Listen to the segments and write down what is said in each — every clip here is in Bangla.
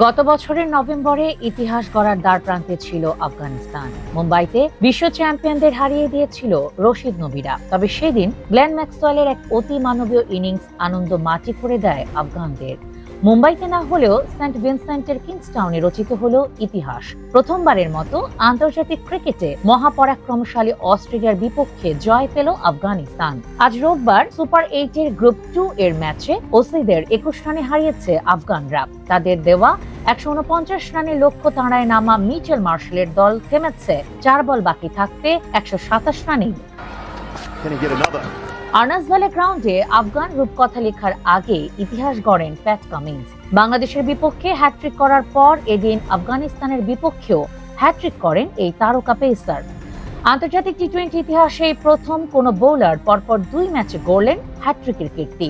গত বছরের নভেম্বরে ইতিহাস গড়ার দ্বার প্রান্তে ছিল আফগানিস্তান। মুম্বাইতে বিশ্ব চ্যাম্পিয়নদের হারিয়ে দিয়েছিল রশিদ নবীরা। তবে সেদিন গ্লেন ম্যাক্সওয়েলের এক অতি মানবীয় ইনিংস আনন্দ মাটি করে দেয় আফগানদের। মুম্বাইতে না হলেও সেন্ট ভিনসেন্টের কিংসটাউনে রচিত হল ইতিহাস। প্রথমবারের মতো আন্তর্জাতিক ক্রিকেটে মহাপরাক্রমশালী অস্ট্রেলিয়ার বিপক্ষে জয় পেল আফগানিস্তান। আজ রোববার সুপার এইটের গ্রুপ টু এর ম্যাচে ওসিদের একুশ রানে হারিয়েছে আফগানরা। তাদের দেওয়া একশো উনপঞ্চাশ রানের লক্ষ্য তাড়ায় নামা মিচেল মার্শালের দল থেমেছে। চার বল বাকি থাকতে একশো সাতাশ রানেই। আর্নাসভ্যালি গ্রাউন্ডে আফগান রূপকথা লেখার আগে ইতিহাস গড়েন প্যাট কামিন্স। বাংলাদেশের বিপক্ষে হ্যাট্রিক করার পর এদিন আফগানিস্তানের বিপক্ষেও হ্যাট্রিক করেন এই তারকা পেসার। আন্তর্জাতিক টি টোয়েন্টি ইতিহাসে প্রথম কোনো বোলার পরপর দুই ম্যাচে গড়লেন হ্যাট্রিকের কীর্তি।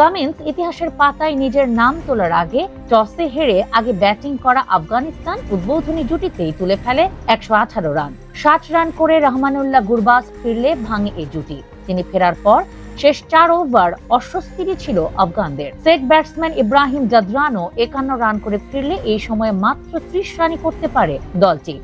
কামিন্স ইতিহাসের পাতায় নিজের নাম তোলার আগে টসে হেরে আগে ব্যাটিং করা আফগানিস্তান উদ্বোধনী জুটিতেই তুলে ফেলে একশো আঠারো রান। ষাট রান করে রহমানুল্লাহ গুরবাজ ফিরলে ভাঙে এই জুটি। তিনি ফেরার পর শেষ চার ওভার অস্বস্তিরই ছিল আফগানদের। সেট ব্যাটসম্যান ইব্রাহিম জাদরানো একান্ন রান করে ফিরলে এই সময়ে মাত্র ত্রিশ রানই করতে পারে দলটি।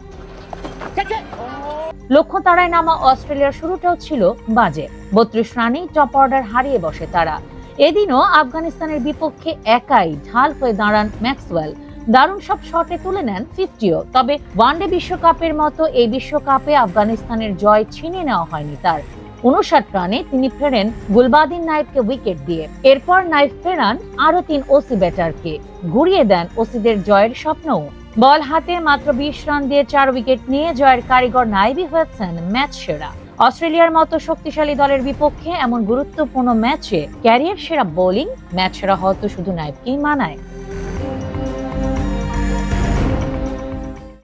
লক্ষ্য তারায় নামা অস্ট্রেলিয়ার শুরুটাও ছিল বাজে। বত্রিশ রানেই টপ অর্ডার হারিয়ে বসে তারা। এদিনও আফগানিস্তানের বিপক্ষে একাই ঢাল হয়ে দাঁড়ান ম্যাক্সওয়েল। দারুণ সব শটে তুলে নেন ফিফটিও, তবে ওয়ানডে বিশ্বকাপের মতো এই বিশ্বকাপে আফগানিস্তানের জয় ছিনিয়ে নেওয়া হয়নি তার। উনষাট রানে তিনি ফেরেন গুলবাদিন নাইফকে উইকেট দিয়ে। এরপর নাইফ ফেরান আরও তিন ওসি ব্যাটারকে, ঘুরিয়ে দেন ওসিদের জয়ের স্বপ্নও। বল হাতে মাত্র বিশ রান দিয়ে চার উইকেট নিয়ে জয়ের কারিগর নাইবই হয়েছেন ম্যাচ সেরা। অস্ট্রেলিয়ার মতো শক্তিশালী দলের বিপক্ষে এমন গুরুত্বপূর্ণ ম্যাচে ক্যারিয়ার সেরা বোলিং, ম্যাচ সেরা হয়তো শুধু নাইবকেই মানায়।